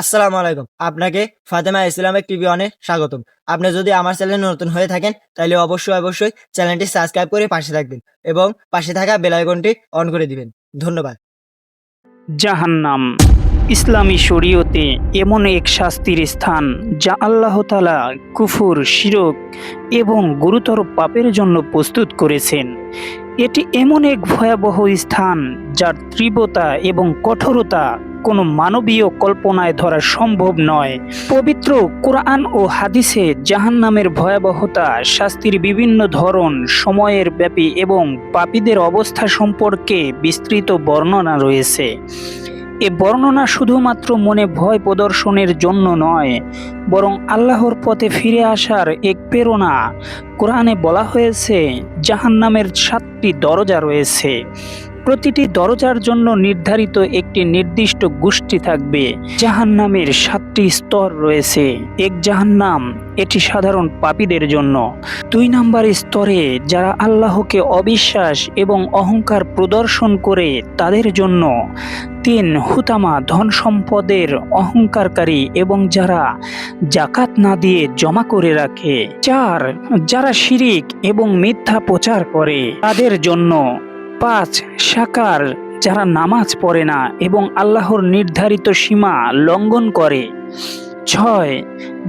আসসালামু আলাইকুম। আপনাকে ফাতেমা ইসলামিক টিভি অনে স্বাগতম। আপনি যদি আমার চ্যানেলে নতুন হয়ে থাকেন, তাহলে অবশ্যই অবশ্যই চ্যানেলটি সাবস্ক্রাইব করে পাশে থাকবেন এবং পাশে থাকা বেল আইকনটি অন করে দিবেন। ধন্যবাদ। জাহান্নাম, ইসলামী শরীয়তে এমন এক শাস্তির স্থান যা আল্লাহ তালা কুফুর, শিরক এবং গুরুতর পাপের জন্য প্রস্তুত করেছেন। এটি এমন এক ভয়াবহ স্থান যার তীব্রতা এবং কঠোরতা কোনো মানবীয় কল্পনায় ধরা সম্ভব নয়। পবিত্র কোরআন ও হাদিসে জাহান্নামের ভয়াবহতা, শাস্তির বিভিন্ন ধরন, সময়ের ব্যাপী এবং পাপীদের অবস্থা সম্পর্কে বিস্তৃত বর্ণনা রয়েছে। এ বর্ণনা শুধুমাত্র মনে ভয় প্রদর্শনের জন্য নয়, বরং আল্লাহর পথে ফিরে আসার এক প্রেরণা। কোরআনে বলা হয়েছে, জাহান্নামের সাতটি দরজা রয়েছে। প্রতিটি দরজার জন্য নির্ধারিত একটি নির্দিষ্ট গোষ্ঠী থাকবে। জাহান্নামের সাতটি স্তর রয়েছে। এক জাহান্নাম, এটি সাধারণ পাপীদের জন্য। দুই নাম্বার স্তরে, যারা আল্লাহকে অবিশ্বাস এবং অহংকার প্রদর্শন করে তাদের জন্য। তিন, হুতামা ধন সম্পদের অহংকারকারী এবং যারা জাকাত না দিয়ে জমা করে রাখে। চার, যারা শিরিক এবং মিথ্যা প্রচার করে তাদের জন্য। পাঁচ সাকার যারা নামাজ পড়ে না এবং আল্লাহর নির্ধারিত সীমা লঙ্ঘন করে। ছয়,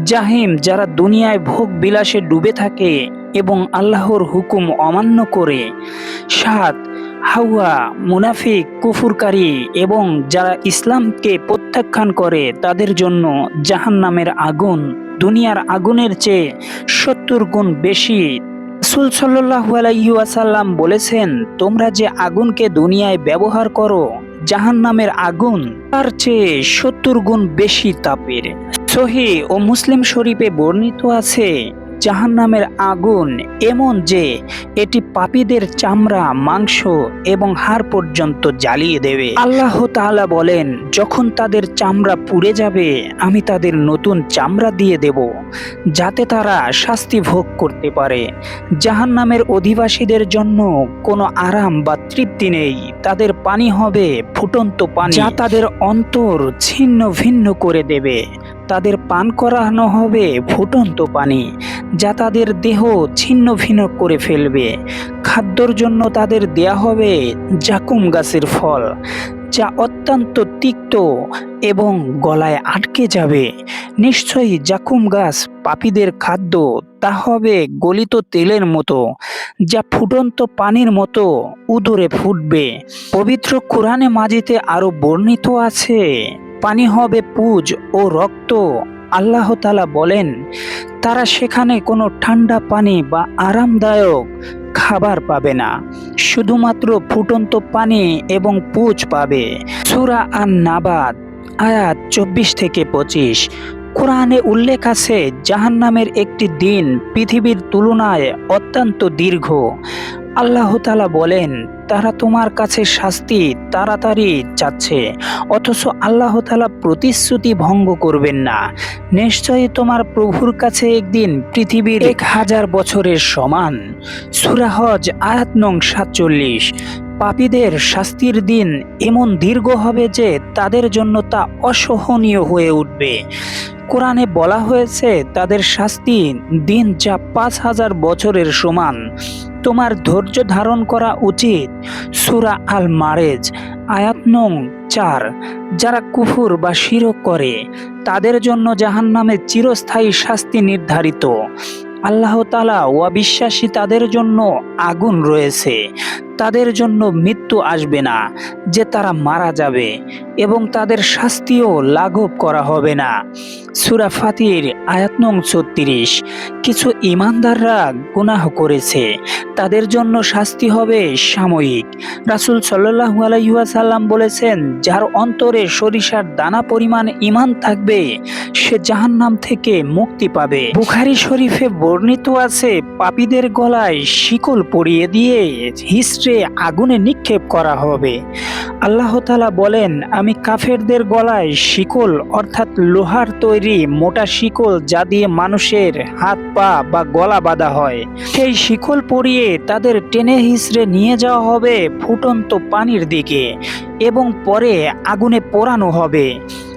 জাহিম যারা দুনিয়ায় ভোগ বিলাসে ডুবে থাকে এবং আল্লাহর হুকুম অমান্য করে। সাত, হাওয়া, মুনাফিক, কুফুরকারী এবং যারা ইসলামকে প্রত্যাখ্যান করে তাদের জন্য জাহান্নামের আগুন, দুনিয়ার আগুনের চেয়ে সত্তর গুণ বেশি রাসূল সাল্লু আলাইসাল্লাম বলেছেন, তোমরা যে আগুনকে দুনিয়ায় ব্যবহার করো জাহান নামের আগুন তার চেয়ে সত্তর গুণ বেশি তাপের। সহি ও মুসলিম শরীফে বর্ণিত আছে জাহান্নামের আগুন এমন যে এটি পাপীদের চামড়া, মাংস এবং হাড় পর্যন্ত জ্বালিয়ে দেবে। আল্লাহ তাআলা বলেন, যখন তাদের চামড়া পুড়ে যাবে, আমি তাদের নতুন চামড়া দিয়ে দেব, যাতে তারা শাস্তি ভোগ করতে পারে। জাহান্নামের অধিবাসীদের জন্য কোনো আরাম বা তৃপ্তি নেই। তাদের পানি হবে ফুটন্ত পানি, যা তাদের অন্তর ছিন্ন ভিন্ন করে দেবে। তাদের পান করানো হবে ফুটন্ত পানি যা তাদের দেহ ছিন্ন ভিন্ন করে ফেলবে। খাদ্যর জন্য তাদের দেয়া হবে জাকুম গাছের ফল, যা অত্যন্ত তিক্ত এবং গলায় আটকে যাবে। নিশ্চয়ই জাকুম গাছ পাপীদের খাদ্য, তা হবে গলিত তেলের মতো, যা ফুটন্ত পানির মতো উদরে ফুটবে। পবিত্র কোরআনে মাজিতে আরও বর্ণিত আছে, পানি হবে পুজ ও রক্ত আল্লাহ তালা বলেন, তারা সেখানে কোনো ঠান্ডা পানি বা আরামদায়ক খাবার পাবে না, শুধুমাত্র ফুটন্ত পানি এবং পুচ পাবে। সুরা আন নাবাদ আয়াত চব্বিশ থেকে পঁচিশ। কোরআনে উল্লেখ আছে, জাহান্নামের একটি দিন পৃথিবীর তুলনায় অত্যন্ত দীর্ঘ। আল্লাহ তালা বলেন, তারা তোমার কাছে শাস্তি তাড়াতাড়ি চাচ্ছে, অথচ আল্লাহ তালা প্রতিশ্রুতি ভঙ্গ করবেন না। নিশ্চয়ই তোমার প্রভুর কাছে একদিন পৃথিবীর এক হাজার বছরের সমান। সুরাহজ আয়াত নং সাতচল্লিশ। পাপীদের শাস্তির দিন এমন দীর্ঘ হবে যে তাদের জন্য তা অসহনীয় হয়ে উঠবে। কোরআনে বলা হয়েছে, তাদের শাস্তি দিন যা পাঁচ হাজার বছরের সমান। তোমার ধৈর্য ধারণ করা উচিত। সুরা আল মারেজ আয়াত নং চার। যারা কুফুর বা শিরক করে, তাদের জন্য জাহান্নামে চিরস্থায়ী শাস্তি নির্ধারিত। আল্লাহতালা অবিশ্বাসী তাদের জন্য আগুন রয়েছে। তাদের জন্য মৃত্যু আসবে না, যে তারা মারা যাবে, এবং তাদের শাস্তিও লাঘব করা হবে না। সুরা ফাতির আয়াত নং ছত্রিশ, কিছু ইমানদাররা গুনাহ করেছে, তাদের জন্য শাস্তি হবে সাময়িক। রাসুল সাল্লাহু আলাইসাল্লাম বলেছেন, যার অন্তরে সরিষার দানা পরিমাণ ইমান থাকবে, সে জাহান্নাম থেকে মুক্তি পাবে। বুখারি শরীফে বর্ণিত আছে, পাপীদের গলায় শিকল পরিয়ে দিয়ে হিস্ট্রে আগুনে নিক্ষেপ করা হবে। আল্লাহ তালা বলেন, আমি কাফেরদের গলায় শিকল অর্থাৎ লোহার তৈরি মোটা শিকল যা দিয়ে মানুষের হাত পা বা গলা বাঁধা হয়। সেই শিকল পরিয়ে তাদের টেনে হিসড়ে নিয়ে যাওয়া হবে ফুটন্ত পানির দিকে এবং পরে আগুনে পোড়ানো হবে।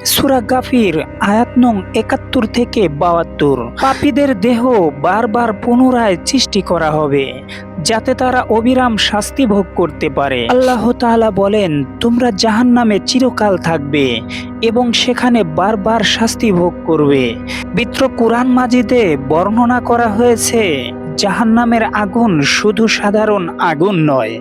সুরা গাফির, আয়াত নং একাত্তর থেকে বাহাত্তর। পাপীদের দেহ বারবার পুনরায় সৃষ্টি করা হবে, যাতে তারা অবিরাম শাস্তি ভোগ করতে পারে। আল্লাহ তাআলা বলেন, তোমরা জাহান্নামে চিরকাল থাকবে এবং সেখানে বারবার শাস্তি ভোগ করবে। বিত্র কোরআন মাজিদে বর্ণনা করা হয়েছে জাহান্নামের আগুন শুধু সাধারণ আগুন নয়,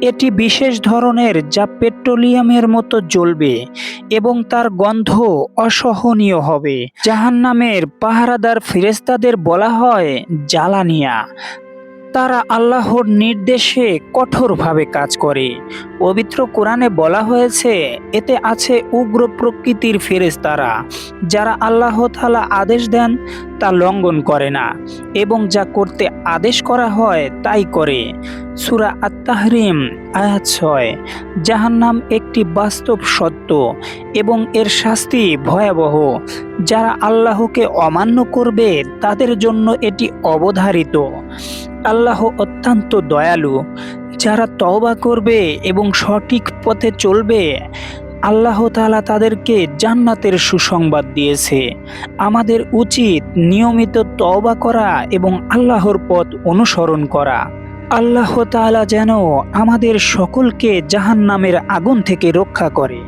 এটি বিশেষ ধরনের যা পেট্রোলিয়ামের মতো জ্বলবে এবং তার গন্ধ অসহনীয় হবে। জাহান্নামের পাহারাদার ফেরেস্তাদের বলা হয়, জ্বালানিয়া। তারা আল্লাহর নির্দেশে কঠোরভাবে কাজ করে। পবিত্র কোরআনে বলা হয়েছে, এতে আছে উগ্র প্রকৃতির ফেরেশতারা, যারা আল্লাহ তাআলা আদেশ দেন তা লঙ্ঘন করে না এবং যা করতে আদেশ করা হয় তাই করে। সুরা আত্মাহরিম আয়াত ছয়, জাহান্নাম একটি বাস্তব সত্য এবং এর শাস্তি ভয়াবহ। যারা আল্লাহকে অমান্য করবে, তাদের জন্য এটি অবধারিত। আল্লাহ অত্যন্ত দয়ালু, যারা তওবা করবে এবং সঠিক পথে চলবে, আল্লাহ তালা তাদেরকে জান্নাতের সুসংবাদ দিয়েছে। আমাদের উচিত নিয়মিত তওবা করা এবং আল্লাহর পথ অনুসরণ করা। আল্লাহ তালা যেন আমাদের সকলকে জাহান্নামের আগুন থেকে রক্ষা করে।